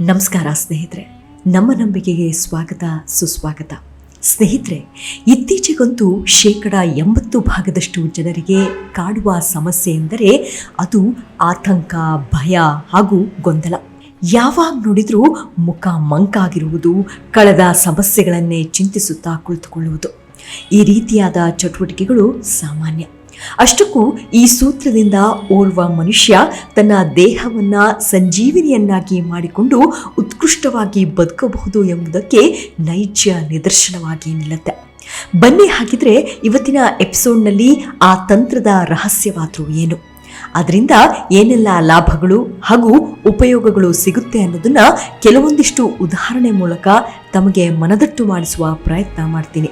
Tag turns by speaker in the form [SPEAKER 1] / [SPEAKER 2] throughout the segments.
[SPEAKER 1] ನಮಸ್ಕಾರ ಸ್ನೇಹಿತರೆ. ನಮ್ಮ ನಂಬಿಕೆಗೆ ಸ್ವಾಗತ, ಸುಸ್ವಾಗತ. ಸ್ನೇಹಿತರೆ, ಇತ್ತೀಚೆಗಂತೂ ಶೇಕಡ ಎಂಬತ್ತು ಭಾಗದಷ್ಟು ಜನರಿಗೆ ಕಾಡುವ ಸಮಸ್ಯೆ ಎಂದರೆ ಅದು ಆತಂಕ, ಭಯ ಹಾಗೂ ಗೊಂದಲ. ಯಾವಾಗ ನೋಡಿದರೂ ಮುಖ ಮಂಕಾಗಿರುವುದು, ಕಳೆದ ಸಮಸ್ಯೆಗಳನ್ನೇ ಚಿಂತಿಸುತ್ತಾ ಕುಳಿತುಕೊಳ್ಳುವುದು. ಈ ರೀತಿಯಾದ ಚಟುವಟಿಕೆಗಳು ಸಾಮಾನ್ಯ. ಅಷ್ಟಕ್ಕೂ ಈ ಸೂತ್ರದಿಂದ ಓರ್ವ ಮನುಷ್ಯ ತನ್ನ ದೇಹವನ್ನ ಸಂಜೀವಿನಿಯನ್ನಾಗಿ ಮಾಡಿಕೊಂಡು ಉತ್ಕೃಷ್ಟವಾಗಿ ಬದುಕಬಹುದು ಎಂಬುದಕ್ಕೆ ನೈಜ ನಿದರ್ಶನವಾಗಿ ನಿಲ್ಲುತ್ತೆ. ಬನ್ನಿ ಹಾಗಿದ್ರೆ ಇವತ್ತಿನ ಎಪಿಸೋಡ್ನಲ್ಲಿ ಆ ತಂತ್ರದ ರಹಸ್ಯವಾದರೂ ಏನು? ಅದರಿಂದ ಏನೆಲ್ಲ ಲಾಭಗಳು ಹಾಗೂ ಉಪಯೋಗಗಳು ಸಿಗುತ್ತೆ ಅನ್ನೋದನ್ನ ಕೆಲವೊಂದಿಷ್ಟು ಉದಾಹರಣೆ ಮೂಲಕ ತಮಗೆ ಮನದಟ್ಟು ಮಾಡಿಸುವ ಪ್ರಯತ್ನ ಮಾಡ್ತೀನಿ.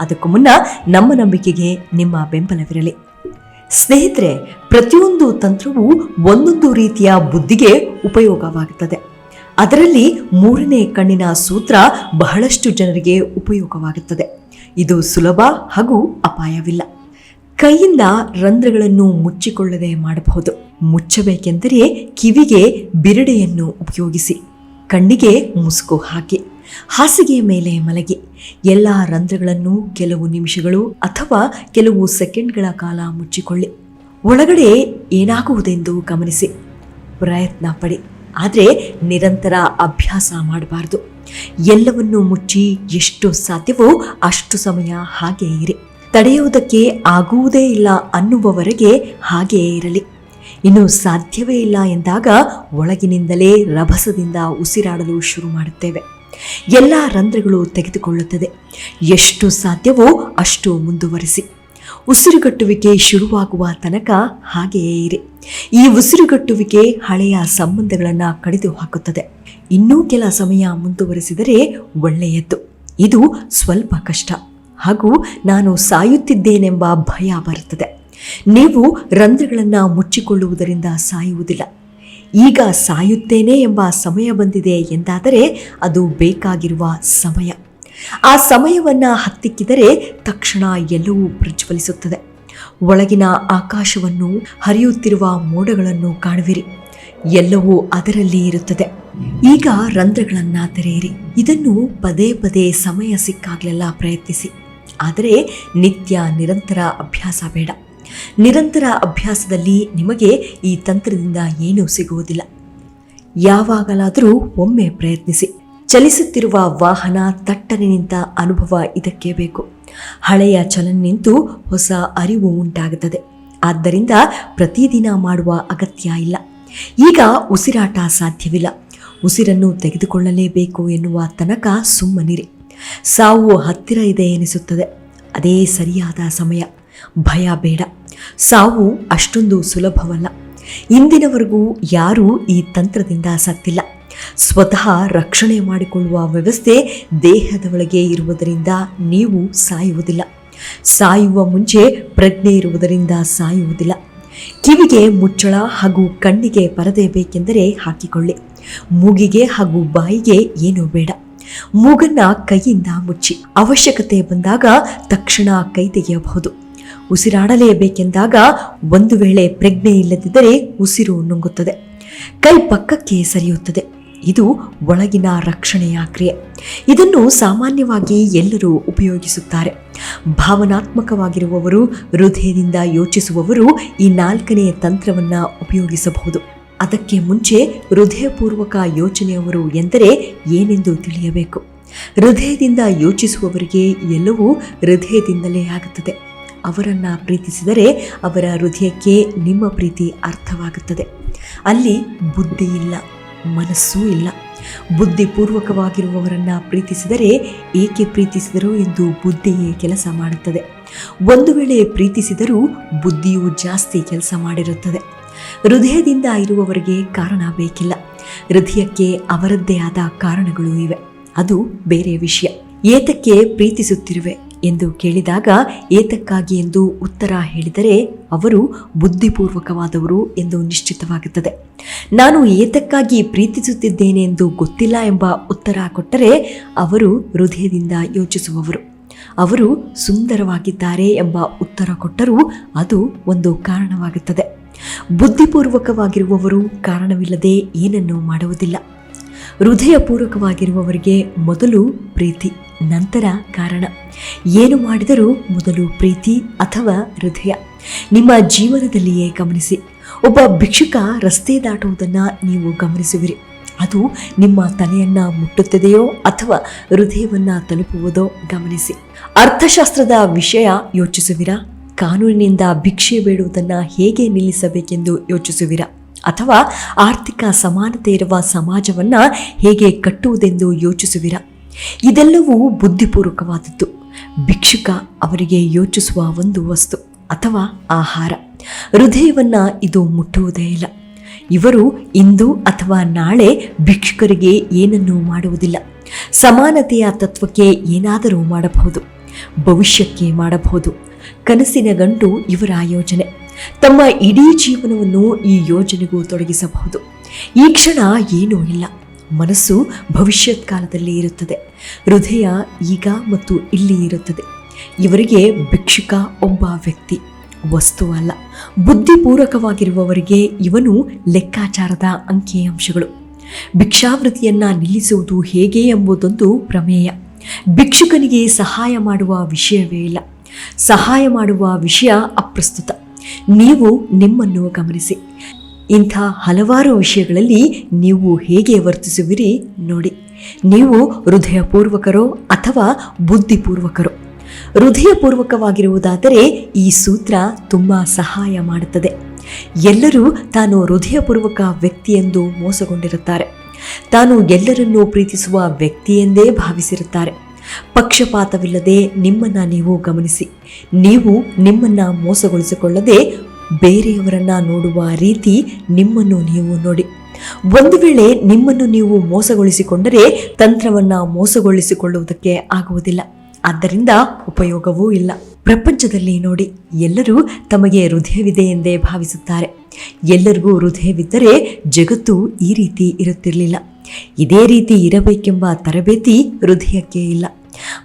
[SPEAKER 1] ಅದಕ್ಕೂ ಮುನ್ನ ನಮ್ಮ ನಂಬಿಕೆಗೆ ನಿಮ್ಮ ಬೆಂಬಲವಿರಲಿ. ಸ್ನೇಹಿತರೆ, ಪ್ರತಿಯೊಂದು ತಂತ್ರವು ಒಂದೊಂದು ರೀತಿಯ ಬುದ್ಧಿಗೆ ಉಪಯೋಗವಾಗುತ್ತದೆ. ಅದರಲ್ಲಿ ಮೂರನೇ ಕಣ್ಣಿನ ಸೂತ್ರ ಬಹಳಷ್ಟು ಜನರಿಗೆ ಉಪಯೋಗವಾಗುತ್ತದೆ. ಇದು ಸುಲಭ ಹಾಗೂ ಅಪಾಯವಿಲ್ಲ. ಕೈಯಿಂದ ರಂಧ್ರಗಳನ್ನು ಮುಚ್ಚಿಕೊಳ್ಳದೆ ಮಾಡಬಹುದು. ಮುಚ್ಚಬೇಕೆಂದರೆ ಕಿವಿಗೆ ಬಿರಡೆಯನ್ನು ಉಪಯೋಗಿಸಿ, ಕಣ್ಣಿಗೆ ಮುಸುಕು ಹಾಕಿ. ಹಾಸಿಗೆಯ ಮೇಲೆ ಮಲಗಿ. ಎಲ್ಲ ರಂಧ್ರಗಳನ್ನು ಕೆಲವು ನಿಮಿಷಗಳು ಅಥವಾ ಕೆಲವು ಸೆಕೆಂಡ್ಗಳ ಕಾಲ ಮುಚ್ಚಿಕೊಳ್ಳಿ. ಒಳಗಡೆ ಏನಾಗುವುದೆಂದು ಗಮನಿಸಿ. ಪ್ರಯತ್ನ ಪಡಿ. ಆದರೆ ನಿರಂತರ ಅಭ್ಯಾಸ ಮಾಡಬಾರ್ದು. ಎಲ್ಲವನ್ನು ಮುಚ್ಚಿ ಎಷ್ಟು ಸಾಧ್ಯವೋ ಅಷ್ಟು ಸಮಯ ಹಾಗೆ ಇರಿ. ತಡೆಯುವುದಕ್ಕೆ ಆಗುವುದೇ ಇಲ್ಲ ಅನ್ನುವವರೆಗೆ ಹಾಗೆಯೇ ಇರಲಿ. ಇನ್ನು ಸಾಧ್ಯವೇ ಇಲ್ಲ ಎಂದಾಗ ಒಳಗಿನಿಂದಲೇ ರಭಸದಿಂದ ಉಸಿರಾಡಲು ಶುರು ಮಾಡುತ್ತೇವೆ. ಎಲ್ಲ ರಂಧ್ರಗಳು ತೆಗೆದುಕೊಳ್ಳುತ್ತದೆ. ಎಷ್ಟು ಸಾಧ್ಯವೋ ಅಷ್ಟು ಮುಂದುವರಿಸಿ. ಉಸಿರುಗಟ್ಟುವಿಕೆ ಶುರುವಾಗುವ ತನಕ ಹಾಗೆಯೇ ಇರಿ. ಈ ಉಸಿರುಗಟ್ಟುವಿಕೆ ಹಳೆಯ ಸಂಬಂಧಗಳನ್ನು ಕಡಿದು ಹಾಕುತ್ತದೆ ಇನ್ನೂ ಕೆಲ ಸಮಯ ಮುಂದುವರಿಸಿದರೆ ಒಳ್ಳೆಯದ್ದು. ಇದು ಸ್ವಲ್ಪ ಕಷ್ಟ. ಹಾಗೂ ನಾನು ಸಾಯುತ್ತಿದ್ದೇನೆಂಬ ಭಯ ಬರುತ್ತದೆ. ನೀವು ರಂಧ್ರಗಳನ್ನು ಮುಚ್ಚಿಕೊಳ್ಳುವುದರಿಂದ ಸಾಯುವುದಿಲ್ಲ. ಈಗ ಸಾಯುತ್ತೇನೆ ಎಂಬ ಸಮಯ ಬಂದಿದೆ ಎಂದಾದರೆ ಅದು ಬೇಕಾಗಿರುವ ಸಮಯ. ಆ ಸಮಯವನ್ನು ಹತ್ತಿಕ್ಕಿದರೆ ತಕ್ಷಣ ಎಲ್ಲವೂ ಪ್ರಜ್ವಲಿಸುತ್ತದೆ. ಒಳಗಿನ ಆಕಾಶವನ್ನು ಹರಿಯುತ್ತಿರುವ ಮೋಡಗಳನ್ನು ಕಾಣುವಿರಿ. ಎಲ್ಲವೂ ಅದರಲ್ಲಿ ಇರುತ್ತದೆ. ಈಗ ರಂಧ್ರಗಳನ್ನು ತೆರೆಯಿರಿ. ಇದನ್ನು ಪದೇ ಪದೇ ಸಮಯ ಸಿಕ್ಕಾಗಲೆಲ್ಲ ಪ್ರಯತ್ನಿಸಿ. ಆದರೆ ನಿತ್ಯ ನಿರಂತರ ಅಭ್ಯಾಸ ಬೇಡ. ನಿರಂತರ ಅಭ್ಯಾಸದಲ್ಲಿ ನಿಮಗೆ ಈ ತಂತ್ರದಿಂದ ಏನೂ ಸಿಗುವುದಿಲ್ಲ. ಯಾವಾಗಲಾದರೂ ಒಮ್ಮೆ ಪ್ರಯತ್ನಿಸಿ. ಚಲಿಸುತ್ತಿರುವ ವಾಹನ ತಟ್ಟನೆ ನಿಂತ ಅನುಭವ ಇದಕ್ಕೆ ಬೇಕು. ಹಳೆಯ ಚಲನ ನಿಂತು ಹೊಸ ಅರಿವು ಉಂಟಾಗುತ್ತದೆ. ಆದ್ದರಿಂದ ಪ್ರತಿದಿನ ಮಾಡುವ ಅಗತ್ಯ ಇಲ್ಲ. ಈಗ ಉಸಿರಾಟ ಸಾಧ್ಯವಿಲ್ಲ. ಉಸಿರನ್ನು ತೆಗೆದುಕೊಳ್ಳಲೇಬೇಕು ಎನ್ನುವ ತನಕ ಸುಮ್ಮನಿರಿ. ಸಾವು ಹತ್ತಿರ ಇದೆ ಎನಿಸುತ್ತದೆ. ಅದೇ ಸರಿಯಾದ ಸಮಯ. ಭಯ ಬೇಡ. ಸಾವು ಅಷ್ಟೊಂದು ಸುಲಭವಲ್ಲ. ಇಂದಿನವರೆಗೂ ಯಾರೂ ಈ ತಂತ್ರದಿಂದ ಸತ್ತಿಲ್ಲ ಸ್ವತಃ ರಕ್ಷಣೆ ಮಾಡಿಕೊಳ್ಳುವ ವ್ಯವಸ್ಥೆ ದೇಹದ ಒಳಗೆ ಇರುವುದರಿಂದ ನೀವು ಸಾಯುವುದಿಲ್ಲ. ಸಾಯುವ ಮುಂಚೆ ಪ್ರಜ್ಞೆ ಇರುವುದರಿಂದ ಸಾಯುವುದಿಲ್ಲ. ಕಿವಿಗೆ ಮುಚ್ಚಳ ಹಾಗೂ ಕಣ್ಣಿಗೆ ಪರದೆ ಬೇಕೆಂದರೆ ಹಾಕಿಕೊಳ್ಳಿ. ಮೂಗಿಗೆ ಹಾಗೂ ಬಾಯಿಗೆ ಏನೂ ಬೇಡ. ಮೂಗನ್ನ ಕೈಯಿಂದ ಮುಚ್ಚಿ. ಅವಶ್ಯಕತೆ ಬಂದಾಗ ತಕ್ಷಣ ಕೈ ತೆಗೆಯಬಹುದು. ಉಸಿರಾಡಲೇಬೇಕೆಂದಾಗ ಒಂದು ವೇಳೆ ಪ್ರಜ್ಞೆ ಇಲ್ಲದಿದ್ದರೆ ಉಸಿರು ನುಂಗುತ್ತದೆ. ಕೈ ಪಕ್ಕಕ್ಕೆ ಸರಿಯುತ್ತದೆ. ಇದು ಒಳಗಿನ ರಕ್ಷಣೆಯ ಕ್ರಿಯೆ. ಇದನ್ನು ಸಾಮಾನ್ಯವಾಗಿ ಎಲ್ಲರೂ ಉಪಯೋಗಿಸುತ್ತಾರೆ. ಭಾವನಾತ್ಮಕವಾಗಿರುವವರು, ಹೃದಯದಿಂದ ಯೋಚಿಸುವವರು ಈ ನಾಲ್ಕನೆಯ ತಂತ್ರವನ್ನು ಉಪಯೋಗಿಸಬಹುದು. ಅದಕ್ಕೆ ಮುಂಚೆ ಹೃದಯಪೂರ್ವಕ ಯೋಚನೆಯವರು ಎಂದರೆ ಏನೆಂದು ತಿಳಿಯಬೇಕು? ಹೃದಯದಿಂದ ಯೋಚಿಸುವವರಿಗೆ ಎಲ್ಲವೂ ಹೃದಯದಿಂದಲೇ ಆಗುತ್ತದೆ. ಅವರನ್ನ ಪ್ರೀತಿಸಿದರೆ ಅವರ ಹೃದಯಕ್ಕೆ ನಿಮ್ಮ ಪ್ರೀತಿ ಅರ್ಥವಾಗುತ್ತದೆ. ಅಲ್ಲಿ ಬುದ್ಧಿ ಇಲ್ಲ, ಮನಸ್ಸೂ ಇಲ್ಲ. ಬುದ್ಧಿಪೂರ್ವಕವಾಗಿರುವವರನ್ನು ಪ್ರೀತಿಸಿದರೆ ಏಕೆ ಪ್ರೀತಿಸಿದರು ಎಂದು ಬುದ್ಧಿಯೇ ಕೆಲಸ ಮಾಡುತ್ತದೆ. ಒಂದು ವೇಳೆ ಪ್ರೀತಿಸಿದರೂ ಬುದ್ಧಿಯು ಜಾಸ್ತಿ ಕೆಲಸ ಮಾಡಿರುತ್ತದೆ. ಹೃದಯದಿಂದ ಇರುವವರಿಗೆ ಕಾರಣ ಬೇಕಿಲ್ಲ. ಹೃದಯಕ್ಕೆ ಅವರದ್ದೇ ಆದ ಕಾರಣಗಳು ಇವೆ. ಅದು ಬೇರೆ ವಿಷಯ. ಏತಕ್ಕೆ ಪ್ರೀತಿಸುತ್ತಿರುವೆ? ಎಂದು ಕೇಳಿದಾಗ ಏತಕ್ಕಾಗಿ ಎಂದು ಉತ್ತರ ಹೇಳಿದರೆ ಅವರು ಬುದ್ಧಿಪೂರ್ವಕವಾದವರು ಎಂದು ನಿಶ್ಚಿತವಾಗುತ್ತದೆ. ನಾನು ಏತಕ್ಕಾಗಿ ಪ್ರೀತಿಸುತ್ತಿದ್ದೇನೆ ಎಂದು ಗೊತ್ತಿಲ್ಲ ಎಂಬ ಉತ್ತರ ಕೊಟ್ಟರೆ ಅವರು ಹೃದಯದಿಂದ ಯೋಚಿಸುವವರು. ಅವರು ಸುಂದರವಾಗಿದ್ದಾರೆ ಎಂಬ ಉತ್ತರ ಕೊಟ್ಟರೂ ಅದು ಒಂದು ಕಾರಣವಾಗುತ್ತದೆ. ಬುದ್ಧಿಪೂರ್ವಕವಾಗಿರುವವರು ಕಾರಣವಿಲ್ಲದೆ ಏನನ್ನೂ ಮಾಡುವುದಿಲ್ಲ. ಹೃದಯಪೂರ್ವಕವಾಗಿರುವವರಿಗೆ ಮೊದಲು ಪ್ರೀತಿ. ನಂತರ ಕಾರಣ. ಏನು ಮಾಡಿದರೂ ಮೊದಲು ಪ್ರೀತಿ ಅಥವಾ ಹೃದಯ. ನಿಮ್ಮ ಜೀವನದಲ್ಲಿಯೇ ಗಮನಿಸಿ. ಒಬ್ಬ ಭಿಕ್ಷುಕ ರಸ್ತೆ ದಾಟುವುದನ್ನು ನೀವು ಗಮನಿಸುವಿರಿ. ಅದು ನಿಮ್ಮ ತಲೆಯನ್ನು ಮುಟ್ಟುತ್ತದೆಯೋ ಅಥವಾ ಹೃದಯವನ್ನು ತಲುಪುವುದೋ ಗಮನಿಸಿ. ಅರ್ಥಶಾಸ್ತ್ರದ ವಿಷಯ ಯೋಚಿಸುವಿರಾ? ಕಾನೂನಿನಿಂದ ಭಿಕ್ಷೆ ಬೇಡುವುದನ್ನು ಹೇಗೆ ನಿಲ್ಲಿಸಬೇಕೆಂದು ಯೋಚಿಸುವಿರಾ? ಅಥವಾ ಆರ್ಥಿಕ ಸಮಾನತೆ ಇರುವ ಸಮಾಜವನ್ನು ಹೇಗೆ ಕಟ್ಟುವುದೆಂದು ಯೋಚಿಸುವಿರಾ? ಇದೆಲ್ಲವೂ ಬುದ್ಧಿಪೂರ್ವಕವಾದದ್ದು. ಭಿಕ್ಷುಕ ಅವರಿಗೆ ಯೋಚಿಸುವ ಒಂದು ವಸ್ತು ಅಥವಾ ಆಹಾರ. ಹೃದಯವನ್ನು ಇದು ಮುಟ್ಟುವುದೇ ಇಲ್ಲ. ಇವರು ಇಂದು ಅಥವಾ ನಾಳೆ ಭಿಕ್ಷುಕರಿಗೆ ಏನನ್ನೂ ಮಾಡುವುದಿಲ್ಲ. ಸಮಾನತೆಯ ತತ್ವಕ್ಕೆ ಏನಾದರೂ ಮಾಡಬಹುದು. ಭವಿಷ್ಯಕ್ಕೆ ಮಾಡಬಹುದು. ಕನಸಿನ ಗಂಟು ಇವರ ಯೋಜನೆ. ತಮ್ಮ ಇಡೀ ಜೀವನವನ್ನು ಈ ಯೋಜನೆಗೂ ತೊಡಗಿಸಬಹುದು. ಈ ಕ್ಷಣ ಏನೂ ಇಲ್ಲ. ಮನಸ್ಸು ಭವಿಷ್ಯತ್ ಕಾಲದಲ್ಲಿ ಇರುತ್ತದೆ. ಹೃದಯ ಈಗ ಮತ್ತು ಇಲ್ಲಿ ಇರುತ್ತದೆ. ಇವರಿಗೆ ಭಿಕ್ಷುಕ ಒಬ್ಬ ವ್ಯಕ್ತಿ, ವಸ್ತು ಅಲ್ಲ. ಬುದ್ಧಿಪೂರ್ವಕವಾಗಿರುವವರಿಗೆ ಇವನು ಲೆಕ್ಕಾಚಾರದ ಅಂಕಿಅಂಶಗಳು. ಭಿಕ್ಷಾವೃತಿಯನ್ನು ನಿಲ್ಲಿಸುವುದು ಹೇಗೆ ಎಂಬುದೊಂದು ಪ್ರಮೇಯ. ಭಿಕ್ಷುಕನಿಗೆ ಸಹಾಯ ಮಾಡುವ ವಿಷಯವೇ ಇಲ್ಲ. ಸಹಾಯ ಮಾಡುವ ವಿಷಯ ಅಪ್ರಸ್ತುತ. ನೀವು ನಿಮ್ಮನ್ನು ಗಮನಿಸಿ. ಇಂಥ ಹಲವಾರು ವಿಷಯಗಳಲ್ಲಿ ನೀವು ಹೇಗೆ ವರ್ತಿಸುವಿರಿ ನೋಡಿ. ನೀವು ಹೃದಯಪೂರ್ವಕರೋ ಅಥವಾ ಬುದ್ಧಿಪೂರ್ವಕರೋ. ಹೃದಯಪೂರ್ವಕವಾಗಿರುವುದಾದರೆ ಈ ಸೂತ್ರ ತುಂಬ ಸಹಾಯ ಮಾಡುತ್ತದೆ. ಎಲ್ಲರೂ ತಾನು ಹೃದಯಪೂರ್ವಕ ವ್ಯಕ್ತಿ ಎಂದು ಮೋಸಗೊಂಡಿರುತ್ತಾರೆ. ತಾನು ಎಲ್ಲರನ್ನೂ ಪ್ರೀತಿಸುವ ವ್ಯಕ್ತಿ ಎಂದೇ ಭಾವಿಸಿರುತ್ತಾರೆ. ಪಕ್ಷಪಾತವಿಲ್ಲದೆ ನಿಮ್ಮನ್ನ ನೀವು ಗಮನಿಸಿ. ನೀವು ನಿಮ್ಮನ್ನ ಮೋಸಗೊಳಿಸಿಕೊಳ್ಳದೆ ಬೇರೆಯವರನ್ನ ನೋಡುವ ರೀತಿ ನಿಮ್ಮನ್ನು ನೀವು ನೋಡಿ. ಒಂದು ವೇಳೆ ನಿಮ್ಮನ್ನು ನೀವು ಮೋಸಗೊಳಿಸಿಕೊಂಡರೆ ತಂತ್ರವನ್ನು ಮೋಸಗೊಳಿಸಿಕೊಳ್ಳುವುದಕ್ಕೆ ಆಗುವುದಿಲ್ಲ. ಆದ್ದರಿಂದ ಉಪಯೋಗವೂ ಇಲ್ಲ. ಪ್ರಪಂಚದಲ್ಲಿ ನೋಡಿ, ಎಲ್ಲರೂ ತಮಗೆ ಹೃದಯವಿದೆ ಎಂದೇ ಭಾವಿಸುತ್ತಾರೆ. ಎಲ್ಲರಿಗೂ ಹೃದಯವಿದ್ದರೆ ಜಗತ್ತು ಈ ರೀತಿ ಇರುತ್ತಿರಲಿಲ್ಲ. ಇದೇ ರೀತಿ ಇರಬೇಕೆಂಬ ತರಬೇತಿ ಹೃದಯಕ್ಕೆ ಇಲ್ಲ.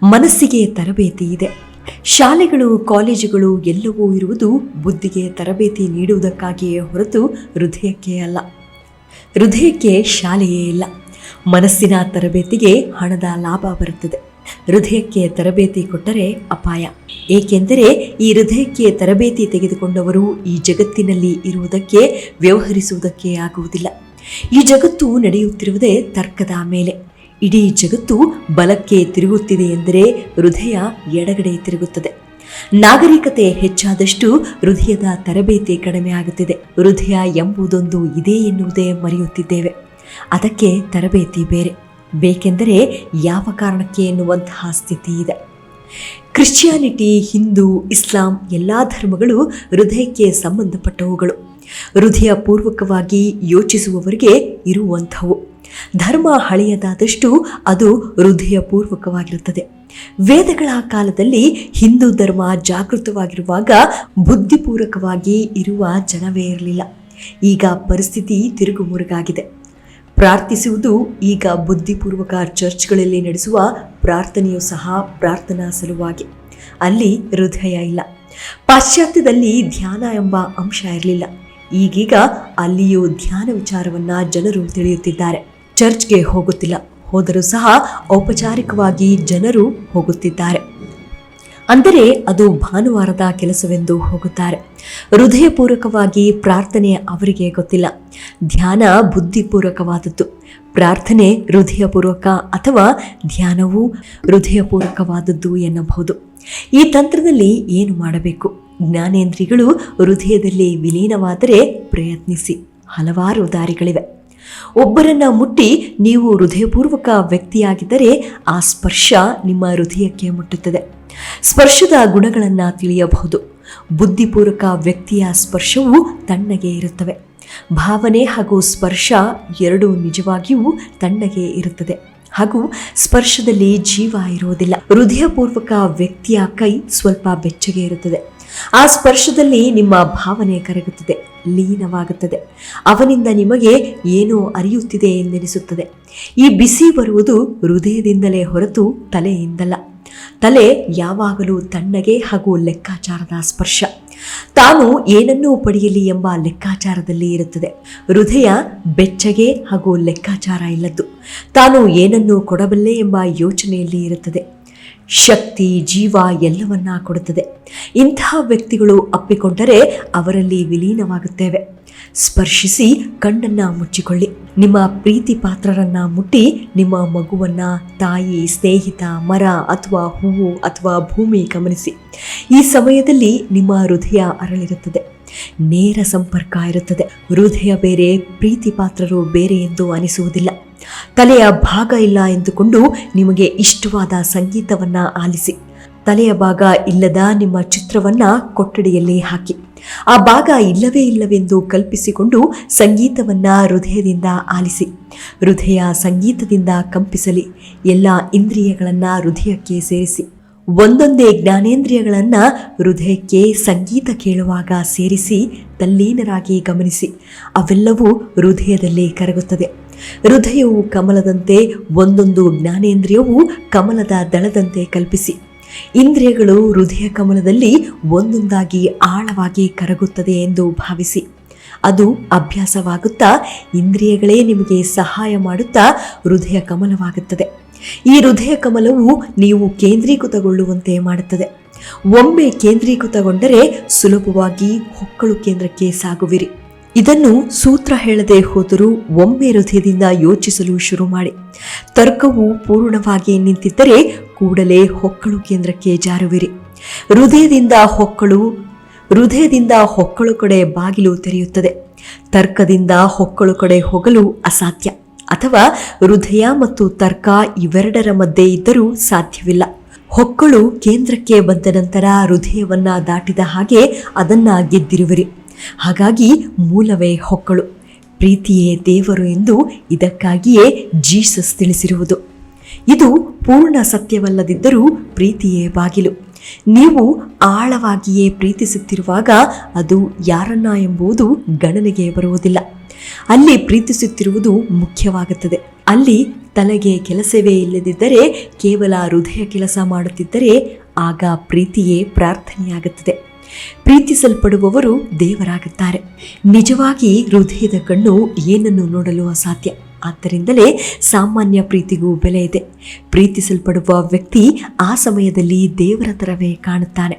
[SPEAKER 1] ಮನಸ್ಸಿಗೆ ತರಬೇತಿ ಇದೆ. ಶಾಲೆಗಳು, ಕಾಲೇಜುಗಳು ಎಲ್ಲವೂ ಇರುವುದು ಬುದ್ಧಿಗೆ ತರಬೇತಿ ನೀಡುವುದಕ್ಕಾಗಿಯೇ ಹೊರತು ಹೃದಯಕ್ಕೆ ಅಲ್ಲ. ಹೃದಯಕ್ಕೆ ಶಾಲೆಯೇ ಇಲ್ಲ. ಮನಸ್ಸಿನ ತರಬೇತಿಗೆ ಹಣದ ಲಾಭ ಬರುತ್ತದೆ. ಹೃದಯಕ್ಕೆ ತರಬೇತಿ ಕೊಟ್ಟರೆ ಅಪಾಯ. ಏಕೆಂದರೆ ಈ ಹೃದಯಕ್ಕೆ ತರಬೇತಿ ತೆಗೆದುಕೊಂಡವರು ಈ ಜಗತ್ತಿನಲ್ಲಿ ಇರುವುದಕ್ಕೆ, ವ್ಯವಹರಿಸುವುದಕ್ಕೆ ಆಗುವುದಿಲ್ಲ. ಈ ಜಗತ್ತು ನಡೆಯುತ್ತಿರುವುದೇ ತರ್ಕದ ಮೇಲೆ. ಇಡೀ ಜಗತ್ತು ಬಲಕ್ಕೆ ತಿರುಗುತ್ತಿದೆ ಎಂದರೆ ಹೃದಯ ಎಡಗಡೆ ತಿರುಗುತ್ತದೆ. ನಾಗರಿಕತೆ ಹೆಚ್ಚಾದಷ್ಟು ಹೃದಯದ ತರಬೇತಿ ಕಡಿಮೆ ಆಗುತ್ತಿದೆ. ಹೃದಯ ಎಂಬುದೊಂದು ಇದೆ ಎನ್ನುವುದೇ ಮರೆಯುತ್ತಿದ್ದೇವೆ. ಅದಕ್ಕೆ ತರಬೇತಿ ಬೇರೆ. ಬೇಕೆಂದರೆ ಯಾವ ಕಾರಣಕ್ಕೆ ಎನ್ನುವಂತಹ ಸ್ಥಿತಿ ಇದೆ. ಕ್ರಿಶ್ಚಿಯಾನಿಟಿ, ಹಿಂದೂ, ಇಸ್ಲಾಂ ಎಲ್ಲ ಧರ್ಮಗಳು ಹೃದಯಕ್ಕೆ ಸಂಬಂಧಪಟ್ಟವುಗಳು. ಹೃದಯಪೂರ್ವಕವಾಗಿ ಯೋಚಿಸುವವರಿಗೆ ಇರುವಂಥವು. ಧರ್ಮ ಹಳೆಯದಾದಷ್ಟು ಅದು ಹೃದಯಪೂರ್ವಕವಾಗಿರುತ್ತದೆ. ವೇದಗಳ ಕಾಲದಲ್ಲಿ ಹಿಂದೂ ಧರ್ಮ ಜಾಗೃತವಾಗಿರುವಾಗ ಬುದ್ಧಿಪೂರ್ವಕವಾಗಿ ಇರುವ ಜನವೇ ಇರಲಿಲ್ಲ. ಈಗ ಪರಿಸ್ಥಿತಿ ತಿರುಗುಮುರುಗಾಗಿದೆ. ಪ್ರಾರ್ಥಿಸುವುದು ಈಗ ಬುದ್ಧಿಪೂರ್ವಕ ಚರ್ಚ್ಗಳಲ್ಲಿ ನಡೆಸುವ ಪ್ರಾರ್ಥನೆಯು ಸಹ ಪ್ರಾರ್ಥನಾ ಸಲುವಾಗಿ. ಅಲ್ಲಿ ಹೃದಯ ಇಲ್ಲ. ಪಾಶ್ಚಾತ್ಯದಲ್ಲಿ ಧ್ಯಾನ ಎಂಬ ಅಂಶ ಇರಲಿಲ್ಲ. ಈಗೀಗ ಅಲ್ಲಿಯೂ ಧ್ಯಾನ ವಿಚಾರವನ್ನು ಜನರು ತಿಳಿಯುತ್ತಿದ್ದಾರೆ. ಚರ್ಚ್ಗೆ ಹೋಗುತ್ತಿಲ್ಲ. ಹೋದರೂ ಸಹ ಔಪಚಾರಿಕವಾಗಿ ಜನರು ಹೋಗುತ್ತಿದ್ದಾರೆ. ಅಂದರೆ ಅದು ಭಾನುವಾರದ ಕೆಲಸವೆಂದು ಹೋಗುತ್ತಾರೆ. ಹೃದಯಪೂರ್ವಕವಾಗಿ ಪ್ರಾರ್ಥನೆ ಅವರಿಗೆ ಗೊತ್ತಿಲ್ಲ. ಧ್ಯಾನ ಬುದ್ಧಿಪೂರ್ವಕವಾದದ್ದು. ಪ್ರಾರ್ಥನೆ ಹೃದಯಪೂರ್ವಕ ಅಥವಾ ಧ್ಯಾನವು ಹೃದಯಪೂರ್ವಕವಾದದ್ದು ಎನ್ನಬಹುದು. ಈ ತಂತ್ರದಲ್ಲಿ ಏನು ಮಾಡಬೇಕು? ಜ್ಞಾನೇಂದ್ರಿಗಳು ಹೃದಯದಲ್ಲಿ ವಿಲೀನವಾದರೆ ಪ್ರಯತ್ನಿಸಿ. ಹಲವಾರು ದಾರಿಗಳಿವೆ. ಒಬ್ಬರನ್ನ ಮುಟ್ಟಿ ನೀವು ಹೃದಯಪೂರ್ವಕ ವ್ಯಕ್ತಿಯಾಗಿದ್ದರೆ ಆ ಸ್ಪರ್ಶ ನಿಮ್ಮ ಹೃದಯಕ್ಕೆ ಮುಟ್ಟುತ್ತದೆ. ಸ್ಪರ್ಶದ ಗುಣಗಳನ್ನು ತಿಳಿಯಬಹುದು. ಬುದ್ಧಿಪೂರ್ವಕ ವ್ಯಕ್ತಿಯ ಸ್ಪರ್ಶವು ತಣ್ಣಗೆ ಇರುತ್ತವೆ. ಭಾವನೆ ಹಾಗೂ ಸ್ಪರ್ಶ ಎರಡೂ ನಿಜವಾಗಿಯೂ ತಣ್ಣಗೆ ಇರುತ್ತದೆ. ಹಾಗೂ ಸ್ಪರ್ಶದಲ್ಲಿ ಜೀವ ಇರುವುದಿಲ್ಲ. ಹೃದಯಪೂರ್ವಕ ವ್ಯಕ್ತಿಯ ಕೈ ಸ್ವಲ್ಪ ಬೆಚ್ಚಗೆ ಇರುತ್ತದೆ. ಆ ಸ್ಪರ್ಶದಲ್ಲಿ ನಿಮ್ಮ ಭಾವನೆ ಕರಗುತ್ತದೆ. ಲೀನವಾಗುತ್ತದೆ. ಅವನಿಂದ ನಿಮಗೆ ಏನೋ ಅರಿಯುತ್ತಿದೆ ಎಂದೆನಿಸುತ್ತದೆ ಈ ಬಿಸಿ ಬರುವುದು ಹೃದಯದಿಂದಲೇ ಹೊರತು ತಲೆಯಿಂದಲ್ಲ. ತಲೆ ಯಾವಾಗಲೂ ತಣ್ಣಗೆ ಹಾಗೂ ಲೆಕ್ಕಾಚಾರದ ಸ್ಪರ್ಶ. ತಾನು ಏನನ್ನೂ ಪಡೆಯಲಿ ಎಂಬ ಲೆಕ್ಕಾಚಾರದಲ್ಲಿ ಇರುತ್ತದೆ. ಹೃದಯ ಬೆಚ್ಚಗೆ ಹಾಗೂ ಲೆಕ್ಕಾಚಾರ ಇಲ್ಲದ್ದು. ತಾನು ಏನನ್ನೂ ಕೊಡಬಲ್ಲೆ ಎಂಬ ಯೋಚನೆಯಲ್ಲಿ ಇರುತ್ತದೆ. ಶಕ್ತಿ, ಜೀವ ಎಲ್ಲವನ್ನ ಕೊಡುತ್ತದೆ. ಇಂತಹ ವ್ಯಕ್ತಿಗಳು ಅಪ್ಪಿಕೊಂಡರೆ ಅವರಲ್ಲಿ ವಿಲೀನವಾಗುತ್ತೇವೆ. ಸ್ಪರ್ಶಿಸಿ ಕಣ್ಣನ್ನ ಮುಚ್ಚಿಕೊಳ್ಳಿ. ನಿಮ್ಮ ಪ್ರೀತಿ ಪಾತ್ರರನ್ನ ಮುಟ್ಟಿ ನಿಮ್ಮ ಮಗುವನ್ನ ತಾಯಿ, ಸ್ನೇಹಿತ, ಮರ ಅಥವಾ ಹೂವು ಅಥವಾ ಭೂಮಿ ಗಮನಿಸಿ. ಈ ಸಮಯದಲ್ಲಿ ನಿಮ್ಮ ಹೃದಯ ಅರಳಿರುತ್ತದೆ. ನೇರ ಸಂಪರ್ಕ ಇರುತ್ತದೆ. ಹೃದಯ ಬೇರೆ, ಪ್ರೀತಿ ಪಾತ್ರರು ಬೇರೆ ಎಂದು ಅನಿಸುವುದಿಲ್ಲ. ತಲೆಯ ಭಾಗ ಇಲ್ಲ ಎಂದುಕೊಂಡು ನಿಮಗೆ ಇಷ್ಟವಾದ ಸಂಗೀತವನ್ನ ಆಲಿಸಿ. ತಲೆಯ ಭಾಗ ಇಲ್ಲದ ನಿಮ್ಮ ಚಿತ್ರವನ್ನ ಕೊಠಡಿಯಲ್ಲಿ ಹಾಕಿ. ಆ ಭಾಗ ಇಲ್ಲವೇ ಇಲ್ಲವೆಂದು ಕಲ್ಪಿಸಿಕೊಂಡು ಸಂಗೀತವನ್ನ ಹೃದಯದಿಂದ ಆಲಿಸಿ. ಹೃದಯ ಸಂಗೀತದಿಂದ ಕಂಪಿಸಲಿ. ಎಲ್ಲ ಇಂದ್ರಿಯಗಳನ್ನ ಹೃದಯಕ್ಕೆ ಸೇರಿಸಿ. ಒಂದೊಂದೇ ಜ್ಞಾನೇಂದ್ರಿಯಗಳನ್ನು ಹೃದಯಕ್ಕೆ ಸಂಗೀತ ಕೇಳುವಾಗ ಸೇರಿಸಿ, ತಲ್ಲೀನರಾಗಿ ಗಮನಿಸಿ. ಅವೆಲ್ಲವೂ ಹೃದಯದಲ್ಲಿ ಕರಗುತ್ತದೆ. ಹೃದಯವು ಕಮಲದಂತೆ, ಒಂದೊಂದು ಜ್ಞಾನೇಂದ್ರಿಯವು ಕಮಲದ ದಳದಂತೆ ಕಲ್ಪಿಸಿ. ಇಂದ್ರಿಯಗಳು ಹೃದಯ ಕಮಲದಲ್ಲಿ ಒಂದೊಂದಾಗಿ ಆಳವಾಗಿ ಕರಗುತ್ತದೆ ಎಂದು ಭಾವಿಸಿ. ಅದು ಅಭ್ಯಾಸವಾಗುತ್ತಾ, ಇಂದ್ರಿಯಗಳೇ ನಿಮಗೆ ಸಹಾಯ ಮಾಡುತ್ತಾ ಹೃದಯ ಕಮಲವಾಗುತ್ತದೆ. ಈ ಹೃದಯ ಕಮಲವು ನೀವು ಕೇಂದ್ರೀಕೃತಗೊಳ್ಳುವಂತೆ ಮಾಡುತ್ತದೆ. ಒಮ್ಮೆ ಕೇಂದ್ರೀಕೃತಗೊಂಡರೆ ಸುಲಭವಾಗಿ ಹೊಕ್ಕಳು ಕೇಂದ್ರಕ್ಕೆ ಸಾಗುವಿರಿ. ಇದನ್ನು ಸೂತ್ರ ಹೇಳದೆ ಹೋದರೂ ಒಮ್ಮೆ ಹೃದಯದಿಂದ ಯೋಚಿಸಲು ಶುರು ಮಾಡಿ. ತರ್ಕವು ಪೂರ್ಣವಾಗಿ ನಿಂತಿದ್ದರೆ ಕೂಡಲೇ ಹೊಕ್ಕಳು ಕೇಂದ್ರಕ್ಕೆ ಜಾರುವಿರಿ. ಹೃದಯದಿಂದ ಹೊಕ್ಕಳು ಹೃದಯದಿಂದ ಹೊಕ್ಕಳು ಕಡೆ ಬಾಗಿಲು ತೆರೆಯುತ್ತದೆ. ತರ್ಕದಿಂದ ಹೊಕ್ಕಳು ಕಡೆ ಹೋಗಲು ಅಸಾಧ್ಯ. ಅಥವಾ ಹೃದಯ ಮತ್ತು ತರ್ಕ ಇವೆರಡರ ಮಧ್ಯೆ ಇದ್ದರೂ ಸಾಧ್ಯವಿಲ್ಲ. ಹೊಕ್ಕಳು ಕೇಂದ್ರಕ್ಕೆ ಬಂದ ನಂತರ ಹೃದಯವನ್ನ ದಾಟಿದ ಹಾಗೆ ಅದನ್ನ ಗೆದ್ದಿರುವಿರಿ. ಹಾಗಾಗಿ ಮೂಲವೇ ಹೊಕ್ಕಳು. ಪ್ರೀತಿಯೇ ದೇವರು ಎಂದು ಇದಕ್ಕಾಗಿಯೇ ಜೀಸಸ್ ತಿಳಿಸಿರುವುದು. ಇದು ಪೂರ್ಣ ಸತ್ಯವಲ್ಲದಿದ್ದರೂ ಪ್ರೀತಿಯೇ ಬಾಗಿಲು. ನೀವು ಆಳವಾಗಿಯೇ ಪ್ರೀತಿಸುತ್ತಿರುವಾಗ ಅದು ಯಾರನ್ನ ಎಂಬುದು ಗಣನೆಗೆ ಬರುವುದಿಲ್ಲ. ಅಲ್ಲಿ ಪ್ರೀತಿಸುತ್ತಿರುವುದು ಮುಖ್ಯವಾಗುತ್ತದೆ. ಅಲ್ಲಿ ತಲೆಗೆ ಕೆಲಸವೇ ಇಲ್ಲದಿದ್ದರೆ ಕೇವಲ ಹೃದಯ ಕೆಲಸ ಮಾಡುತ್ತಿದ್ದರೆ ಆಗ ಪ್ರೀತಿಯೇ ಪ್ರಾರ್ಥನೆಯಾಗುತ್ತದೆ. ಪ್ರೀತಿಸಲ್ಪಡುವವರು ದೇವರಾಗುತ್ತಾರೆ. ನಿಜವಾಗಿ ಹೃದಯದ ಕಣ್ಣು ಏನನ್ನು ನೋಡಲು ಅಸಾಧ್ಯ? ಆದ್ದರಿಂದಲೇ ಸಾಮಾನ್ಯ ಪ್ರೀತಿಗೂ ಬೆಲೆ ಇದೆ. ಪ್ರೀತಿಸಲ್ಪಡುವ ವ್ಯಕ್ತಿ ಆ ಸಮಯದಲ್ಲಿ ದೇವರ ತರವೇ ಕಾಣುತ್ತಾನೆ.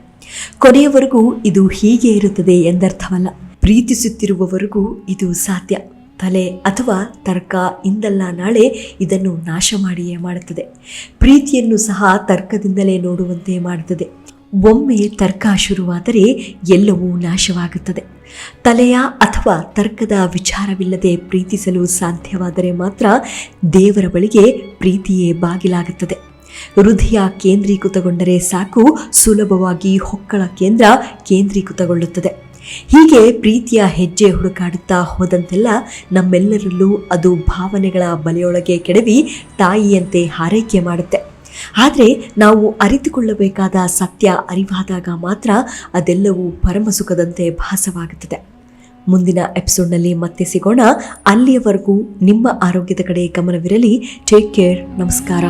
[SPEAKER 1] ಕೊನೆಯವರೆಗೂ ಇದು ಹೀಗೆ ಇರುತ್ತದೆ ಎಂದರ್ಥವಲ್ಲ. ಪ್ರೀತಿಸುತ್ತಿರುವವರೆಗೂ ಇದು ಸಾಧ್ಯ. ತಲೆ ಅಥವಾ ತರ್ಕ ಇಂದಲ್ಲ ನಾಳೆ ಇದನ್ನು ನಾಶ ಮಾಡಿಯೇ ಮಾಡುತ್ತದೆ. ಪ್ರೀತಿಯನ್ನು ಸಹ ತರ್ಕದಿಂದಲೇ ನೋಡುವಂತೆ ಮಾಡುತ್ತದೆ. ಒಮ್ಮೆ ತರ್ಕ ಶುರುವಾದರೆ ಎಲ್ಲವೂ ನಾಶವಾಗುತ್ತದೆ. ತಲೆಯ ಅಥವಾ ತರ್ಕದ ವಿಚಾರವಿಲ್ಲದೆ ಪ್ರೀತಿಸಲು ಸಾಧ್ಯವಾದರೆ ಮಾತ್ರ ದೇವರ ಬಳಿಗೆ ಪ್ರೀತಿಯೇ ಬಾಗಿಲಾಗುತ್ತದೆ. ಹೃದಯ ಕೇಂದ್ರೀಕೃತಗೊಂಡರೆ ಸಾಕು, ಸುಲಭವಾಗಿ ಹೊಕ್ಕಳ ಕೇಂದ್ರ ಕೇಂದ್ರೀಕೃತಗೊಳ್ಳುತ್ತದೆ. ಹೀಗೆ ಪ್ರೀತಿಯ ಹೆಜ್ಜೆ ಹುಡುಕಾಡುತ್ತಾ ಹೋದಂತೆಲ್ಲ ನಮ್ಮೆಲ್ಲರಲ್ಲೂ ಅದು ಭಾವನೆಗಳ ಬಲೆಯೊಳಗೆ ಕೆಡವಿ ತಾಯಿಯಂತೆ ಹಾರೈಕೆ ಮಾಡುತ್ತೆ. ಆದರೆ ನಾವು ಅರಿತುಕೊಳ್ಳಬೇಕಾದ ಸತ್ಯ ಅರಿವಾದಾಗ ಮಾತ್ರ ಅದೆಲ್ಲವೂ ಪರಮಸುಖದಂತೆ ಭಾಸವಾಗುತ್ತದೆ. ಮುಂದಿನ ಎಪಿಸೋಡ್ನಲ್ಲಿ ಮತ್ತೆ ಸಿಗೋಣ. ಅಲ್ಲಿಯವರೆಗೂ ನಿಮ್ಮ ಆರೋಗ್ಯದ ಕಡೆ ಗಮನವಿರಲಿ. ಟೇಕ್ ಕೇರ್ ನಮಸ್ಕಾರ.